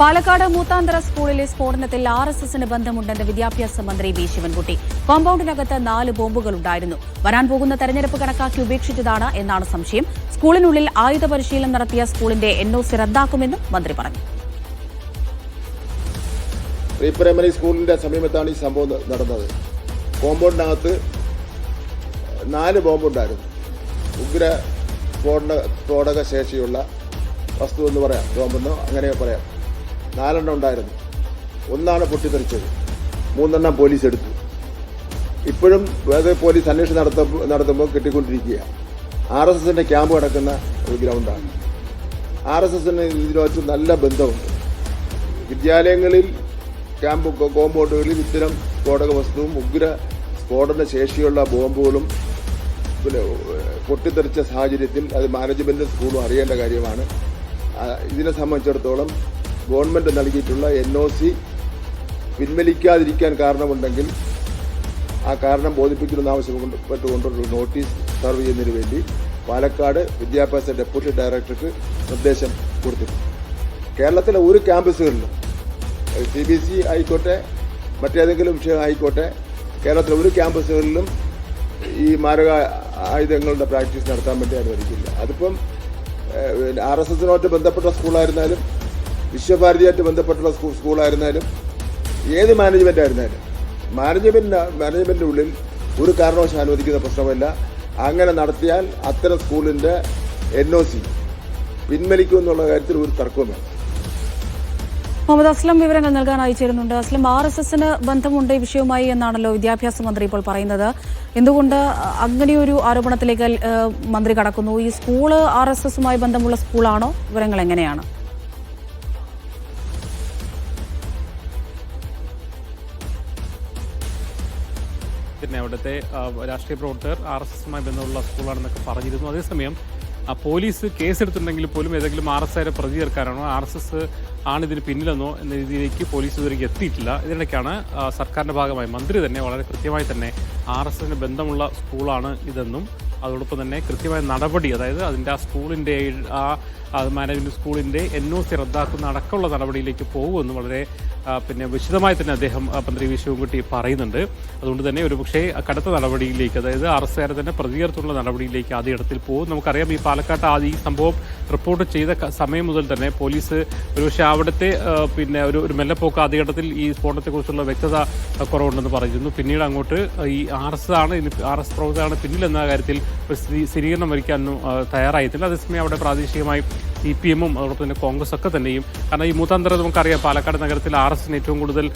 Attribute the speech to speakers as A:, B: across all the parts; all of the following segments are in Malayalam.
A: പാലക്കാട് മൂത്താന്തര സ്കൂളിലെ സ്ഫോടനത്തിൽ ആർ എസ് എസിന് ബന്ധമുണ്ടെന്ന് വിദ്യാഭ്യാസ മന്ത്രി വി ശിവൻകുട്ടി. കോമ്പൌണ്ടിനകത്ത് നാല് ബോംബുകൾ ഉണ്ടായിരുന്നു. വരാൻ പോകുന്ന തെരഞ്ഞെടുപ്പ് കണക്കാക്കി ഉപേക്ഷിച്ചതാണ് എന്നാണ് സംശയം. സ്കൂളിനുള്ളിൽ ആയുധ പരിശീലനം നടത്തിയ സ്കൂളിന്റെ എൻഒസി റദ്ദാക്കുമെന്നും മന്ത്രി പറഞ്ഞു.
B: പ്രീ പ്രൈമറി സ്കൂളിന്റെ സമീപത്താണ് ഈ സംഭവം നടന്നത്. കോമ്പൗണ്ടിനകത്ത് നാല് ബോംബുണ്ടായിരുന്നു. ഉഗ്ര സ്ഫോടന സ്ഫോടക ശേഷിയുള്ള വസ്തു എന്ന് പറയാം. ബോംബെന്നോ അങ്ങനെ പറയാം. നാലെണ്ണം ഉണ്ടായിരുന്നു. ഒന്നാണ് പൊട്ടിത്തെറിച്ചത്. മൂന്നെണ്ണം പോലീസ് എടുത്തു. ഇപ്പോഴും വേറെ പോലീസ് അന്വേഷണം നടത്ത നടത്തുമ്പോൾ കിട്ടിക്കൊണ്ടിരിക്കുകയാണ്. ആർ എസ് എസിന്റെ ക്യാമ്പ് കിടക്കുന്ന ഒരു ഗ്രൗണ്ടാണ്. ആർ എസ് എസിന് ഇതിനകത്ത് നല്ല ബന്ധമുണ്ട്. വിദ്യാലയങ്ങളിൽ ക്യാമ്പ് കോമ്പൗണ്ടുകളിൽ ഇത്തരം സ്ഫോടക വസ്തുവും ഉഗ്ര സ്ഫോടന ശേഷിയുള്ള ബോംബുകളും പിന്നെ പൊട്ടിത്തെറിച്ച സാഹചര്യത്തിൽ അത് മാനേജ്മെന്റ് സ്കൂളും അറിയേണ്ട കാര്യമാണ്. ഇതിനെ സംബന്ധിച്ചിടത്തോളം ഗവൺമെന്റ് നൽകിയിട്ടുള്ള എൻ ഒ സി പിൻവലിക്കാതിരിക്കാൻ കാരണമുണ്ടെങ്കിൽ ആ കാരണം ബോധിപ്പിക്കണമെന്ന് ആവശ്യപ്പെട്ടുകൊണ്ടൊരു നോട്ടീസ് സർവ് ചെയ്യുന്നതിന് വേണ്ടി പാലക്കാട് വിദ്യാഭ്യാസ ഡെപ്യൂട്ടി ഡയറക്ടർക്ക് നിർദ്ദേശം കൊടുത്തിട്ടുണ്ട്. കേരളത്തിലെ ഒരു ക്യാമ്പസുകളിലും സി ബി സി ആയിക്കോട്ടെ മറ്റേതെങ്കിലും വിഷയം ആയിക്കോട്ടെ കേരളത്തിലെ ഒരു ക്യാമ്പസുകളിലും ഈ മാരക ആയുധങ്ങളുടെ പ്രാക്ടീസ് നടത്താൻ വേണ്ടി അനുവദിക്കില്ല. അതിപ്പം ആർ എസ് എസിനോട്ട് ബന്ധപ്പെട്ട സ്കൂളായിരുന്നാലും വിശ്വഭാരതിയായിട്ട് ബന്ധപ്പെട്ടുള്ള സ്കൂൾ സ്കൂളായിരുന്നാലും ഏത് മാനേജ്മെന്റ് ആയിരുന്നാലും മാനേജ്മെന്റ് മാനേജ്മെന്റിന്റെ ഉള്ളിൽ ഒരു കാരണവശാലും അനുവദിക്കുന്ന പ്രശ്നമല്ല. അങ്ങനെ നടത്തിയാൽ അത്തരം സ്കൂളിന്റെ എൻ ഒ സി പിൻവലിക്കുമെന്നുള്ള കാര്യത്തിൽ ഒരു തർക്കവും വേണം
A: മുഹമ്മദ് അസ്ലം വിവരങ്ങൾ നൽകാനായി ചേരുന്നുണ്ട്. അസ്ലം ആർ എസ് എസിന് ബന്ധമുണ്ട് ഈ വിഷയവുമായി എന്നാണല്ലോ വിദ്യാഭ്യാസ മന്ത്രി ഇപ്പോൾ പറയുന്നത്. എന്തുകൊണ്ട് അങ്ങനെയൊരു ആരോപണത്തിലേക്ക് മന്ത്രി കടക്കുന്നു? ഈ സ്കൂൾ ആർ എസ് എസുമായി ബന്ധമുള്ള സ്കൂളാണോ? വിവരങ്ങൾ എങ്ങനെയാണ്?
C: പിന്നെ അവിടുത്തെ രാഷ്ട്രീയ പ്രവർത്തകർ ആർ എസ് എസുമായി ബന്ധമുള്ള സ്കൂളാണെന്നൊക്കെ പറഞ്ഞിരുന്നു. അതേസമയം പോലീസ് കേസെടുത്തിട്ടുണ്ടെങ്കിൽ പോലും ഏതെങ്കിലും ആർ എസ് ആരെ പ്രതി ചേർക്കാനാണോ ആർ എസ് എസ് ആണ് ഇതിന് പിന്നിലെന്നോ എന്ന രീതിയിലേക്ക് പോലീസ് ഇതുവരെയ്ക്ക് എത്തിയിട്ടില്ല. ഇതിനിടയ്ക്കാണ് സർക്കാരിന്റെ ഭാഗമായി മന്ത്രി തന്നെ വളരെ കൃത്യമായി തന്നെ ആർ എസ് എസിന് ബന്ധമുള്ള സ്കൂളാണ് ഇതെന്നും അതോടൊപ്പം തന്നെ കൃത്യമായ നടപടി അതായത് അതിന്റെ ആ സ്കൂളിന്റെ ആ മാനേജ്മെന്റ് സ്കൂളിന്റെ എൻ ഒ സി റദ്ദാക്കുന്ന അടക്കമുള്ള നടപടിയിലേക്ക് പോകുമെന്ന് വളരെ പിന്നെ വിശദമായി തന്നെ അദ്ദേഹം മന്ത്രി വി ശിവൻകുട്ടി പറയുന്നുണ്ട്. അതുകൊണ്ട് തന്നെ ഒരുപക്ഷേ കടുത്ത നടപടിയിലേക്ക് അതായത് അറസ്റ്റുകാരെ തന്നെ പ്രതികർത്തുള്ള നടപടിയിലേക്ക് ആദ്യ ഇടത്തിൽ പോകും. നമുക്കറിയാം ഈ പാലക്കാട്ട് ആദ്യ ഈ സംഭവം റിപ്പോർട്ട് ചെയ്ത സമയം മുതൽ തന്നെ പോലീസ് ഒരുപക്ഷെ അവിടുത്തെ പിന്നെ ഒരു ഒരു മെല്ലപ്പോക്ക് ആദ്യ ഘട്ടത്തിൽ ഈ സ്ഫോടനത്തെക്കുറിച്ചുള്ള വ്യക്തത കുറവുണ്ടെന്ന് പറഞ്ഞിരുന്നു പിന്നീട് അങ്ങോട്ട് ഈ ആർ എസ് ആണ് ആർ എസ് പ്രവർത്തകരാണ് പിന്നിലെന്ന കാര്യത്തിൽ ഒരു സ്ഥിരീകരണം വരിക്കാനൊന്നും തയ്യാറായിട്ടില്ല. അതേസമയം അവിടെ പ്രാദേശികമായി സി പി എമ്മും അതോടൊപ്പം തന്നെ കോൺഗ്രസ് ഒക്കെ തന്നെയും. കാരണം ഈ മൂത്താന്തരം നമുക്കറിയാം പാലക്കാട് നഗരത്തിൽ ആർ എസിന് ഏറ്റവും കൂടുതൽ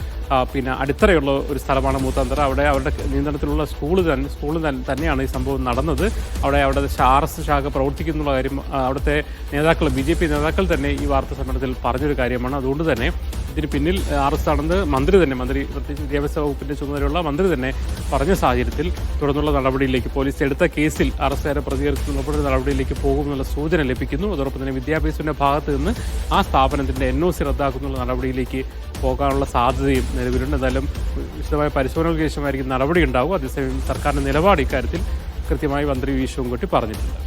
C: പിന്നെ അടിത്തറയുള്ള ഒരു സ്ഥലമാണ് മൂത്താന്തറ. അവിടെ അവരുടെ നിയന്ത്രണത്തിലുള്ള സ്കൂൾ തന്നെ സ്കൂൾ തന്നെയാണ് ഈ സംഭവം നടന്നത്. അവിടെ അവിടെ ആർ എസ് ശാഖ പ്രവർത്തിക്കുന്നുള്ള കാര്യം അവിടുത്തെ നേതാക്കൾ ബി നേതാക്കൾ തന്നെ ഈ വാർത്താ സമ്മേളനത്തിൽ പറഞ്ഞൊരു കാര്യമാണ്. അതുകൊണ്ട് തന്നെ ഇതിന് പിന്നിൽ ആർ എസ് ആണെന്ന് മന്ത്രി തന്നെ മന്ത്രി പ്രത്യേകിച്ച് വിദ്യാഭ്യാസ വകുപ്പിന്റെ ചുമതലയുള്ള മന്ത്രി തന്നെ പറഞ്ഞ സാഹചര്യത്തിൽ തുടർന്നുള്ള നടപടിയിലേക്ക് പോലീസ് എടുത്ത കേസിൽ അറസ്റ്റുകാരെ പ്രതികരിക്കുന്ന നടപടിയിലേക്ക് പോകുമെന്നുള്ള സൂചന ലഭിക്കുന്നു. അതോടൊപ്പം തന്നെ വിദ്യാഭ്യാസത്തിന്റെ ഭാഗത്ത് നിന്ന് ആ സ്ഥാപനത്തിന്റെ എൻ ഒ സി റദ്ദാക്കുന്ന നടപടിയിലേക്ക് പോകാനുള്ള സാധ്യതയും നിലവിലുണ്ട്. എന്തായാലും വിശദമായ പരിശോധനകൾക്ക് ശേഷമായിരിക്കും നടപടി ഉണ്ടാവും അതേസമയം സർക്കാരിന്റെ നിലപാട് ഇക്കാര്യത്തിൽ കൃത്യമായി മന്ത്രി വി ശിവൻകുട്ടി പറഞ്ഞിട്ടുണ്ട്.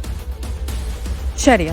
A: ശരി